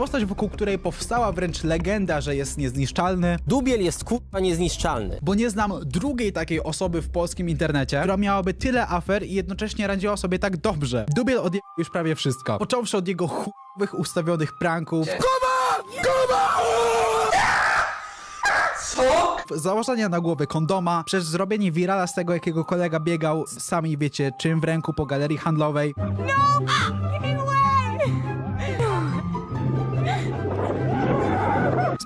Postać, wokół której powstała wręcz legenda, że jest niezniszczalny, Dubiel jest kurwa niezniszczalny. bo nie znam drugiej takiej osoby w polskim internecie, która miałaby tyle afer i jednocześnie radziła sobie tak dobrze. Dubiel odjechał już prawie wszystko. Począwszy od jego chujowych ustawionych pranków. Założenia na głowę kondoma, przez zrobienie wirala z tego, jakiego kolega biegał, sami wiecie czym w ręku po galerii handlowej.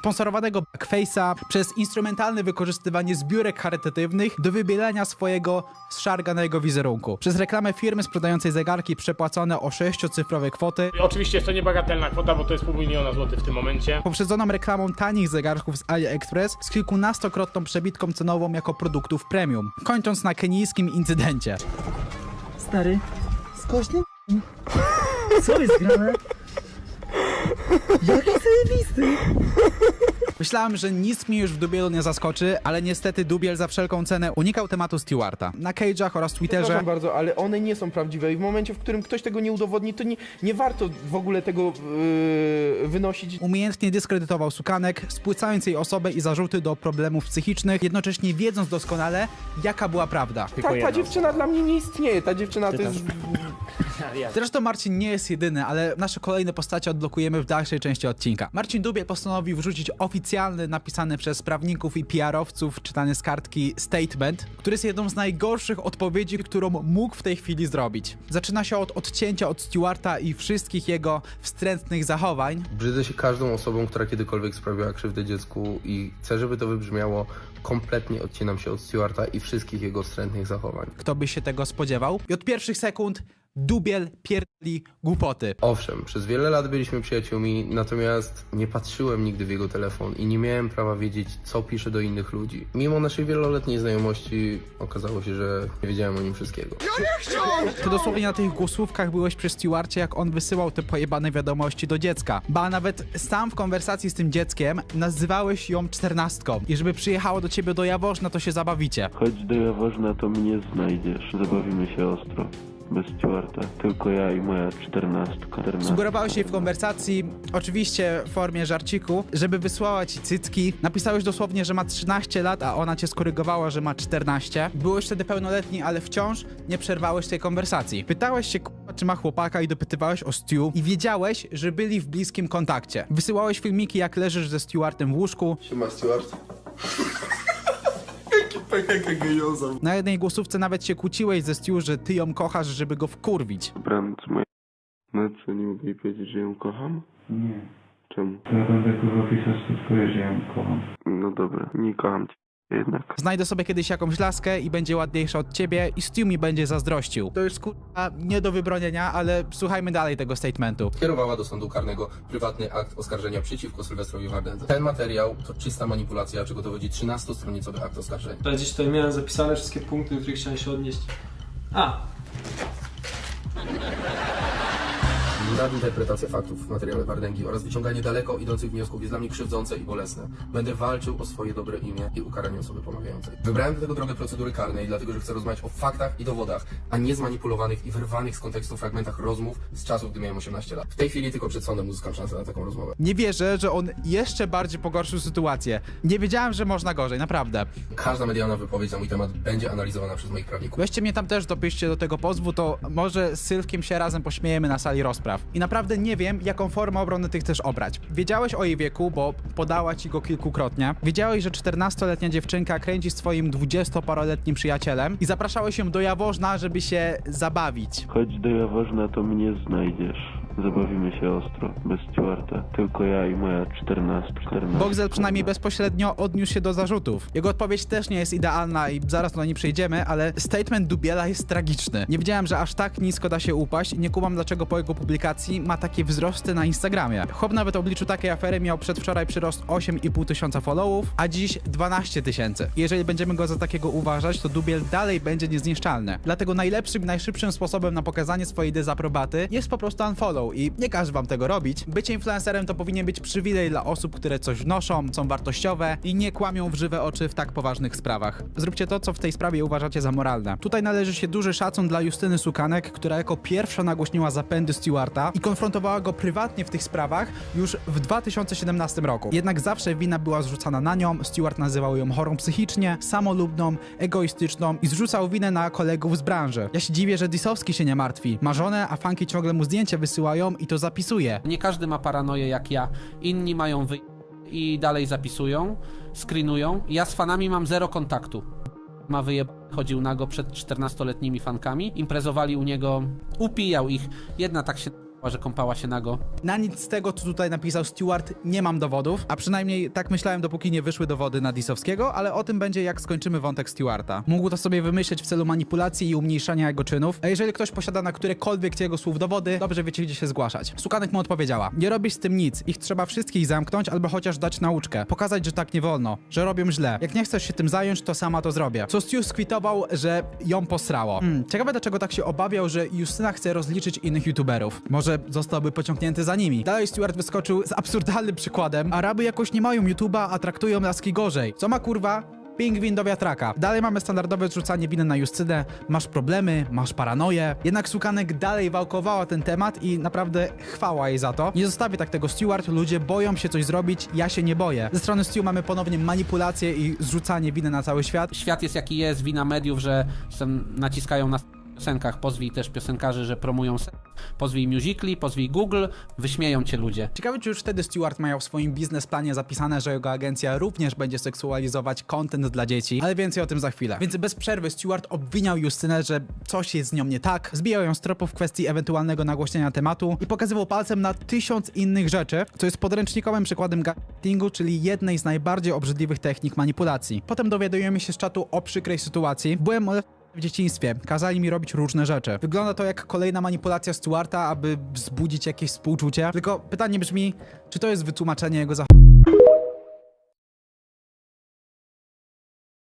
Sponsorowanego blackface'a przez instrumentalne wykorzystywanie zbiórek charytatywnych do wybielenia swojego szarganego wizerunku. Przez reklamę firmy sprzedającej zegarki przepłacone o sześciocyfrowe kwoty, Oczywiście jest to niebagatelna kwota, bo to jest pół miliona złotych w tym momencie. poprzedzoną reklamą tanich zegarków z AliExpress z kilkunastokrotną przebitką cenową jako produktów premium, kończąc na kenijskim incydencie. Stary, skośny? Co jest grane? Jaki zajebisty! Myślałem, że nic mnie już w Dubielu nie zaskoczy, ale niestety Dubiel za wszelką cenę unikał tematu Stewarta. Na cage'ach oraz Twitterze Przepraszam bardzo, ale one nie są prawdziwe i w momencie, w którym ktoś tego nie udowodni, to nie, nie warto w ogóle tego yy, wynosić. umiejętnie dyskredytował sukanek, spłycając jej osobę i zarzuty do problemów psychicznych, jednocześnie wiedząc doskonale, jaka była prawda. Ta, ta dziewczyna dla mnie nie istnieje, ta dziewczyna to jest... Zresztą Marcin nie jest jedyny, ale nasze kolejne postacie odblokujemy w dalszej części odcinka. Marcin Dubiel postanowił wrzucić oficjalny, napisany przez prawników i PR-owców, czytany z kartki statement, który jest jedną z najgorszych odpowiedzi, którą mógł w tej chwili zrobić. Zaczyna się od odcięcia od Stewarta i wszystkich jego wstrętnych zachowań, Brzydzę się każdą osobą, która kiedykolwiek sprawiła krzywdę dziecku i chcę, żeby to wybrzmiało. Kompletnie odcinam się od Stewarta i wszystkich jego wstrętnych zachowań. kto by się tego spodziewał. I od pierwszych sekund Dubiel pierdli głupoty. Owszem, przez wiele lat byliśmy przyjaciółmi, natomiast nie patrzyłem nigdy w jego telefon i nie miałem prawa wiedzieć, co pisze do innych ludzi. Mimo naszej wieloletniej znajomości okazało się, że nie wiedziałem o nim wszystkiego. Ty dosłownie na tych głosówkach byłeś przy Stewarcie, jak on wysyłał te pojebane wiadomości do dziecka. Ba, nawet sam w konwersacji z tym dzieckiem nazywałeś ją czternastką. I żeby przyjechało do ciebie do Jaworzna, to się zabawicie. Chodź do Jaworzna, to mnie znajdziesz. Zabawimy się ostro. Bez Stewarta. Tylko ja i moja czternastka. Sugerowałeś jej w konwersacji, oczywiście w formie żarciku, żeby wysłała ci cycki. Napisałeś dosłownie, że ma 13 lat, a ona cię skorygowała, że ma 14. Byłeś wtedy pełnoletni, ale wciąż nie przerwałeś tej konwersacji. Pytałeś się, k***a, czy ma chłopaka i dopytywałeś o Stu i wiedziałeś, że byli w bliskim kontakcie. Wysyłałeś filmiki, jak leżysz ze Stewartem w łóżku. Siema Stewart. Na jednej głosówce nawet się kłóciłeś ze Stu, że ty ją kochasz, żeby go wkurwić. Brand moja... No co, nie mogę jej powiedzieć, że ją kocham? Nie. Czemu? To ja będę kurwa pisać to twoje, że ją kocham. No dobra, nie kocham cię. Jednak. Znajdę sobie kiedyś jakąś laskę i będzie ładniejsza od ciebie i Stu mi będzie zazdrościł. To jest kurwa nie do wybronienia, ale słuchajmy dalej tego statementu. Kierowała do sądu karnego prywatny akt oskarżenia przeciwko Sylwestrowi Wardędze. Ten materiał to czysta manipulacja, czego dowodzi 13-stronicowy akt oskarżenia. To gdzieś tutaj miałem zapisane wszystkie punkty, do których chciałem się odnieść. A, Nadinterpretacja faktów w materiale Wardęgi oraz wyciąganie daleko idących wniosków jest dla mnie krzywdzące i bolesne. Będę walczył o swoje dobre imię i ukaranie osoby pomawiającej. Wybrałem do tego drogę procedury karnej, dlatego że chcę rozmawiać o faktach i dowodach, a nie zmanipulowanych i wyrwanych z kontekstu fragmentach rozmów z czasów, gdy miałem 18 lat. W tej chwili tylko przed sądem uzyskam szansę na taką rozmowę. Nie wierzę, że on jeszcze bardziej pogorszył sytuację. Nie wiedziałem, że można gorzej, naprawdę. Każda medialna wypowiedź na mój temat będzie analizowana przez moich prawników. Weźcie mnie tam też dopiszcie do tego pozwu, to może z Sylwkiem się razem pośmiejemy na sali rozpraw. I naprawdę nie wiem, jaką formę obrony ty chcesz obrać. Wiedziałeś o jej wieku, bo podała ci go kilkukrotnie. Wiedziałeś, że 14-letnia dziewczynka kręci swoim 20-paroletnim przyjacielem i zapraszałeś ją do Jaworzna, żeby się zabawić. Chodź do Jaworzna, to mnie znajdziesz. Zabawimy się ostro. Bez Stewarta. Tylko ja i moja czternastka. czternastka. Boxel przynajmniej bezpośrednio odniósł się do zarzutów. Jego odpowiedź też nie jest idealna i zaraz do niej przejdziemy, ale statement Dubiela jest tragiczny. Nie wiedziałem, że aż tak nisko da się upaść i nie kumam dlaczego po jego publikacji ma takie wzrosty na Instagramie. Chłop nawet w obliczu takiej afery miał przedwczoraj przyrost 8,5 tysiąca followów, a dziś 12 tysięcy. Jeżeli będziemy go za takiego uważać, to Dubiel dalej będzie niezniszczalny. Dlatego najlepszym i najszybszym sposobem na pokazanie swojej dezaprobaty jest po prostu unfollow i nie każe wam tego robić. Bycie influencerem to powinien być przywilej dla osób, które coś noszą, są wartościowe i nie kłamią w żywe oczy w tak poważnych sprawach. Zróbcie to, co w tej sprawie uważacie za moralne. Tutaj należy się duży szacun dla Justyny Sukanek, która jako pierwsza nagłośniła zapędy Stewarta i konfrontowała go prywatnie w tych sprawach już w 2017 roku. Jednak zawsze wina była zrzucana na nią, Stewart nazywał ją chorą psychicznie, samolubną, egoistyczną i zrzucał winę na kolegów z branży. Ja się dziwię, że Disowski się nie martwi. Ma żonę, a fanki ciągle mu zdjęcia i to zapisuje. Nie każdy ma paranoję jak ja. Inni mają wy... i dalej zapisują, screenują. Ja z fanami mam zero kontaktu. Ma wyje... chodził nago przed 14-letnimi fankami. Imprezowali u niego, upijał ich. Jedna tak się że kąpała się nago. Na nic z tego, co tutaj napisał Stewart, nie mam dowodów, a przynajmniej tak myślałem, dopóki nie wyszły dowody na Disowskiego, ale o tym będzie, jak skończymy wątek Stewarta. Mógł to sobie wymyśleć w celu manipulacji i umniejszania jego czynów, a jeżeli ktoś posiada na którekolwiek z jego słów dowody, dobrze wiecie, gdzie się zgłaszać. Sukanek mu odpowiedziała, nie robisz z tym nic, ich trzeba wszystkich zamknąć albo chociaż dać nauczkę, pokazać, że tak nie wolno, że robią źle. Jak nie chcesz się tym zająć, to sama to zrobię. Co Stu skwitował, że ją posrało. Hmm, ciekawe dlaczego tak się obawiał, że Justyna chce rozliczyć innych youtuberów. Może zostałby pociągnięty za nimi. Dalej Stewart wyskoczył z absurdalnym przykładem. Araby jakoś nie mają YouTube'a, a traktują laski gorzej. Co ma kurwa? Pingwin do wiatraka. Dalej mamy standardowe zrzucanie winy na Justynę. Masz problemy, masz paranoję. Jednak Sukanek dalej wałkowała ten temat i naprawdę chwała jej za to. Nie zostawię tak tego Stewart, ludzie boją się coś zrobić, ja się nie boję. Ze strony Stu mamy ponownie manipulację i zrzucanie winy na cały świat. Świat jest jaki jest, wina mediów, że naciskają na piosenkach. Pozwij też piosenkarzy, że promują Pozwij musically, pozwij Google, wyśmieją cię ludzie. Ciekawe, czy już wtedy Stewart miał w swoim biznesplanie zapisane, że jego agencja również będzie seksualizować content dla dzieci, ale więcej o tym za chwilę. Więc bez przerwy Stewart obwiniał Justynę, że coś jest z nią nie tak, zbijał ją z tropu w kwestii ewentualnego nagłośnienia tematu i pokazywał palcem na tysiąc innych rzeczy, co jest podręcznikowym przykładem gaslightingu, czyli jednej z najbardziej obrzydliwych technik manipulacji. Potem dowiadujemy się z czatu o przykrej sytuacji. Byłem w dzieciństwie. Kazali mi robić różne rzeczy. Wygląda to jak kolejna manipulacja Stewarta, aby wzbudzić jakieś współczucie. Tylko pytanie brzmi, czy to jest wytłumaczenie jego zachowania?